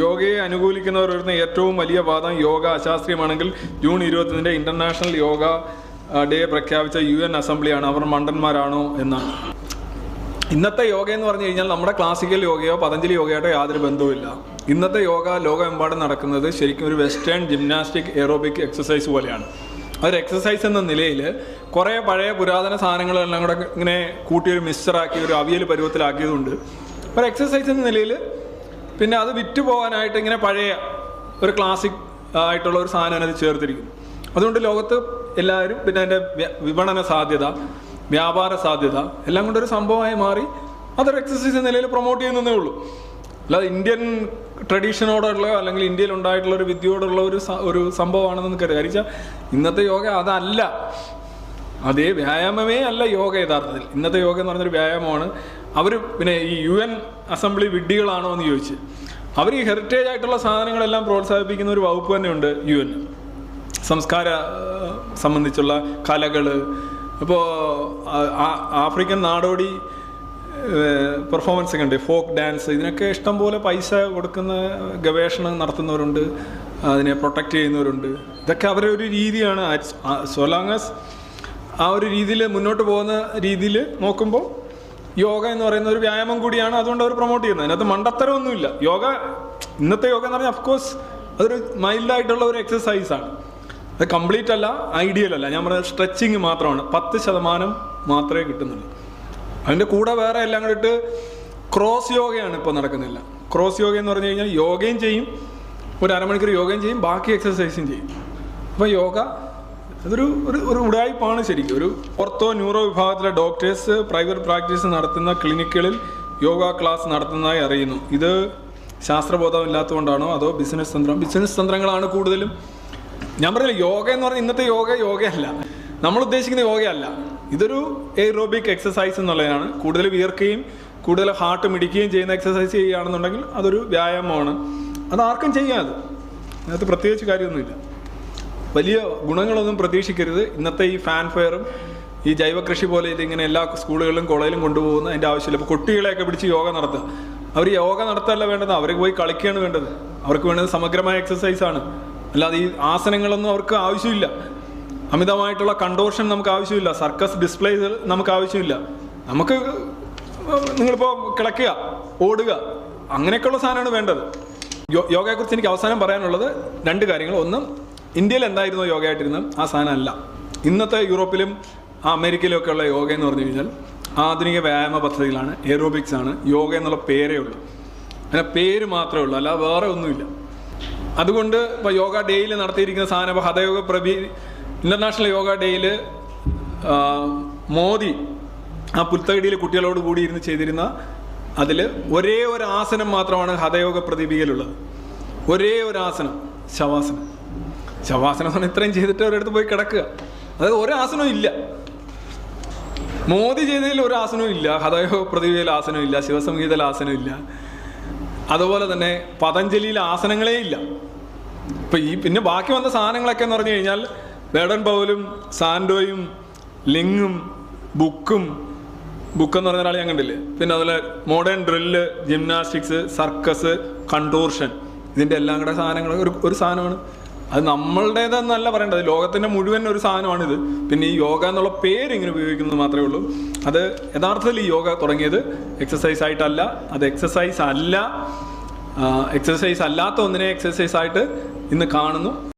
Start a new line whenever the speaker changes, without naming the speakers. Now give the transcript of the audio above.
യോഗയെ അനുകൂലിക്കുന്നവർ വരുന്ന ഏറ്റവും വലിയ വാദം യോഗ അശാസ്ത്രീയമാണെങ്കിൽ ജൂൺ ഇരുപത്തിന്റെ ഇന്റർനാഷണൽ യോഗ ഡേ പ്രഖ്യാപിച്ച യു എൻ അസംബ്ലിയാണ്. അവർ മണ്ടന്മാരാണോ എന്നാണ് ഇന്നത്തെ യോഗ എന്ന് പറഞ്ഞു കഴിഞ്ഞാൽ നമ്മുടെ ക്ലാസിക്കൽ യോഗയോ പതഞ്ജലി യോഗയായിട്ടോ യാതൊരു ബന്ധവുമില്ല. ഇന്നത്തെ യോഗ ലോകമെമ്പാടും നടക്കുന്നത് ശരിക്കും ഒരു വെസ്റ്റേൺ ജിംനാസ്റ്റിക് എറോബിക് എക്സസൈസ് പോലെയാണ്. അതൊരു എക്സസൈസ് എന്ന നിലയിൽ കുറേ പഴയ പുരാതന സാധനങ്ങളെല്ലാം കൂടെ ഇങ്ങനെ കൂട്ടിയൊരു മിക്സ്ചറാക്കി ഒരു അവിയൽ പരുവത്തിലാക്കിയതുകൊണ്ട് ഒരു എക്സസൈസ് എന്ന നിലയിൽ പിന്നെ അത് വിറ്റ് പോകാനായിട്ട് ഇങ്ങനെ പഴയ ഒരു ക്ലാസിക് ആയിട്ടുള്ള ഒരു സാധനം അത് ചേർത്തിരിക്കും അതുകൊണ്ട് ലോകത്ത് എല്ലാവരും പിന്നെ അതിന്റെ വിപണന സാധ്യത വ്യാപാര സാധ്യത എല്ലാം കൊണ്ടൊരു സംഭവമായി മാറി അതൊരു എക്സസൈസ് എന്ന നിലയിൽ പ്രൊമോട്ട് ചെയ്യുന്നതേ ഉള്ളൂ. അല്ലാതെ ഇന്ത്യൻ ട്രഡീഷനോടുള്ള അല്ലെങ്കിൽ ഇന്ത്യയിൽ ഉണ്ടായിട്ടുള്ള ഒരു വിദ്യയോടുള്ള ഒരു ഒരു സംഭവമാണെന്ന് നമുക്ക് കാരണം ഇന്നത്തെ യോഗ അതല്ല. അതേ വ്യായാമമേ അല്ല യോഗ യഥാർത്ഥത്തിൽ. ഇന്നത്തെ യോഗ എന്ന് പറഞ്ഞൊരു വ്യായാമമാണ്. അവർ പിന്നെ ഈ യു എൻ അസംബ്ലി വിഡ്ഢികളാണോ എന്ന് ചോദിച്ച്. അവർ ഈ ഹെറിറ്റേജ് ആയിട്ടുള്ള സാധനങ്ങളെല്ലാം പ്രോത്സാഹിപ്പിക്കുന്ന ഒരു വകുപ്പ് തന്നെയുണ്ട് യു എൻ. സംസ്കാര സംബന്ധിച്ചുള്ള കലകൾ ഇപ്പോൾ ആഫ്രിക്കൻ നാടോടി പെർഫോമൻസ് ഒക്കെ ഉണ്ട്. ഫോക്ക് ഡാൻസ് ഇതിനൊക്കെ ഇഷ്ടംപോലെ പൈസ കൊടുക്കുന്ന ഗവേഷണം നടത്തുന്നവരുണ്ട്. അതിനെ പ്രൊട്ടക്റ്റ് ചെയ്യുന്നവരുണ്ട്. ഇതൊക്കെ അവരുടെ ഒരു രീതിയാണ് സോലാങ്ങസ് ആ ഒരു രീതിയിൽ മുന്നോട്ട് പോകുന്ന രീതിയിൽ നോക്കുമ്പോൾ യോഗ എന്ന് പറയുന്ന ഒരു വ്യായാമം കൂടിയാണ് അതുകൊണ്ട് അവർ പ്രൊമോട്ട് ചെയ്യുന്നത്. അതിനകത്ത് മണ്ടത്തരമൊന്നുമില്ല. യോഗ ഇന്നത്തെ യോഗ എന്ന് പറഞ്ഞാൽ അഫ്കോഴ്സ് അതൊരു മൈൽഡായിട്ടുള്ള ഒരു എക്സസൈസാണ് അത് കംപ്ലീറ്റ് അല്ല ഐഡിയൽ അല്ല. ഞാൻ പറഞ്ഞത് സ്ട്രെച്ചിങ് മാത്രമാണ്. പത്ത് ശതമാനം മാത്രമേ കിട്ടുന്നുള്ളൂ. അതിന്റെ കൂടെ വേറെ എല്ലാം കൂടെ ഇട്ട് ക്രോസ് യോഗയാണ് ഇപ്പോൾ നടക്കുന്നില്ല. ക്രോസ് യോഗ എന്ന് പറഞ്ഞു കഴിഞ്ഞാൽ യോഗയും ചെയ്യും. ഒരു അരമണിക്കൂർ യോഗയും ചെയ്യും. ബാക്കി എക്സസൈസും ചെയ്യും. അപ്പോൾ യോഗ അതൊരു ഒരു ഒരു ഉടായ്പാണ് ശരിക്കും. ഒരു ഓർത്തോ ന്യൂറോ വിഭാഗത്തിലെ ഡോക്ടേഴ്സ് പ്രൈവറ്റ് പ്രാക്ടീസ് നടത്തുന്ന ക്ലിനിക്കുകളിൽ യോഗ ക്ലാസ് നടത്തുന്നതായി അറിയുന്നു. ഇത് ശാസ്ത്രബോധം ഇല്ലാത്തതുകൊണ്ടാണോ അതോ ബിസിനസ് തന്ത്രം? ബിസിനസ് തന്ത്രങ്ങളാണ് കൂടുതലും. ഞാൻ പറയില്ല യോഗ എന്ന് പറഞ്ഞാൽ ഇന്നത്തെ യോഗ യോഗയല്ല നമ്മൾ ഉദ്ദേശിക്കുന്ന യോഗയല്ല ഇതൊരു എയ്റോബിക് എക്സസൈസ് എന്നുള്ളതാണ്. കൂടുതൽ വിയർക്കുകയും കൂടുതൽ ഹാർട്ട് മിടിക്കുകയും ചെയ്യുന്ന എക്സസൈസ് ചെയ്യുകയാണെന്നുണ്ടെങ്കിൽ അതൊരു വ്യായാമമാണ്. അത് ആർക്കും ചെയ്യാം അത്. അതിനകത്ത് പ്രത്യേകിച്ച് കാര്യമൊന്നുമില്ല. വലിയ ഗുണങ്ങളൊന്നും പ്രതീക്ഷിക്കരുത്. ഇന്നത്തെ ഈ ഫാൻ ഫെയറും ഈ ജൈവ കൃഷി പോലെ ഇതിങ്ങനെ എല്ലാ സ്കൂളുകളിലും കോളേജിലും കൊണ്ടുപോകുന്ന അതിന്റെ ആവശ്യമില്ല. ഇപ്പോൾ കുട്ടികളെയൊക്കെ പിടിച്ച് യോഗ നടത്തുക. അവർ യോഗ നടത്തല്ല വേണ്ടത് അവർക്ക് പോയി കളിക്കുകയാണ് വേണ്ടത്. അവർക്ക് വേണ്ടത് സമഗ്രമായ എക്സസൈസ് ആണ്. അല്ലാതെ ഈ ആസനങ്ങളൊന്നും അവർക്ക് ആവശ്യമില്ല. അമിതമായിട്ടുള്ള കണ്ടോർഷൻ നമുക്ക് ആവശ്യമില്ല. സർക്കസ് ഡിസ്പ്ലേസ് നമുക്ക് ആവശ്യമില്ല. നമുക്ക് നിങ്ങളിപ്പോൾ കിടക്കുക ഓടുക അങ്ങനെയൊക്കെയുള്ള സാധനമാണ് വേണ്ടത്. യോഗയെക്കുറിച്ച് എനിക്ക് അവസാനം പറയാനുള്ളത് രണ്ട് കാര്യങ്ങൾ. ഒന്ന് ഇന്ത്യയിൽ എന്തായിരുന്നു യോഗയായിട്ടിരുന്നത്? ആ സാധനം അല്ല ഇന്നത്തെ യൂറോപ്പിലും ആ അമേരിക്കയിലും ഒക്കെ ഉള്ള യോഗ എന്ന് പറഞ്ഞു കഴിഞ്ഞാൽ ആധുനിക വ്യായാമ പദ്ധതികളാണ് എറോബിക്സ് ആണ് യോഗ എന്നുള്ള പേരേ ഉള്ളൂ. അങ്ങനെ പേര് മാത്രമേ ഉള്ളൂ അല്ലാതെ വേറെ ഒന്നുമില്ല. അതുകൊണ്ട് ഇപ്പോൾ യോഗ ഡേയിൽ നടത്തിയിരിക്കുന്ന സാധനം ഇപ്പോൾ ഹതയോഗ പ്രഭി ഇന്റർനാഷണൽ യോഗ ഡേയിൽ മോദി ആ പുൽത്തകടിയിൽ കുട്ടികളോട് കൂടി ഇരുന്ന് ചെയ്തിരുന്ന അതിൽ ഒരേ ഒരു ആസനം മാത്രമാണ് ഹതയോഗ പ്രദീപികയിലുള്ളത്. ഒരേ ഒരു ആസനം ശവാസനം. ശവാസനം ഇത്രയും ചെയ്തിട്ട് അടുത്ത് പോയി കിടക്കുക. അതായത് ഒരു ആസനവും ഇല്ല. മോദി ചെയ്തതിൽ ഒരു ഇല്ല. ഹതയോ പ്രതിഭയിൽ ആസനവും ഇല്ല. ശിവസംഗീതയിൽ ആസനം ഇല്ല. അതുപോലെ തന്നെ പതഞ്ജലിയിൽ ആസനങ്ങളേ ഇല്ല. ഇപ്പൊ ഈ പിന്നെ ബാക്കി വന്ന സാധനങ്ങളൊക്കെ എന്ന് പറഞ്ഞു കഴിഞ്ഞാൽ വേടൻ പൗലും സാൻഡോയും ലിങ്ങും ബുക്കും ബുക്ക് എന്ന് പറഞ്ഞ ഒരാൾ ഞാൻ കണ്ടില്ലേ? പിന്നെ അതുപോലെ modern drill gymnastics circus contortion ഇതിന്റെ എല്ലാം കൂടെ സാധനങ്ങൾ ഒരു ഒരു സാധനമാണ്. അത് നമ്മളുടേതെന്നല്ല പറയേണ്ടത്. ലോകത്തിന്റെ മുഴുവൻ ഒരു സാധനമാണിത്. പിന്നെ ഈ യോഗ എന്നുള്ള പേര് ഇങ്ങനെ ഉപയോഗിക്കുന്നത് മാത്രമേ ഉള്ളൂ. അത് യഥാർത്ഥത്തിൽ ഈ യോഗ തുടങ്ങിയത് എക്സസൈസ് ആയിട്ടല്ല. അത് എക്സസൈസ് അല്ല. എക്സസൈസ് അല്ലാത്ത ഒന്നിനെ എക്സസൈസ് ആയിട്ട് ഇന്ന് കാണുന്നു.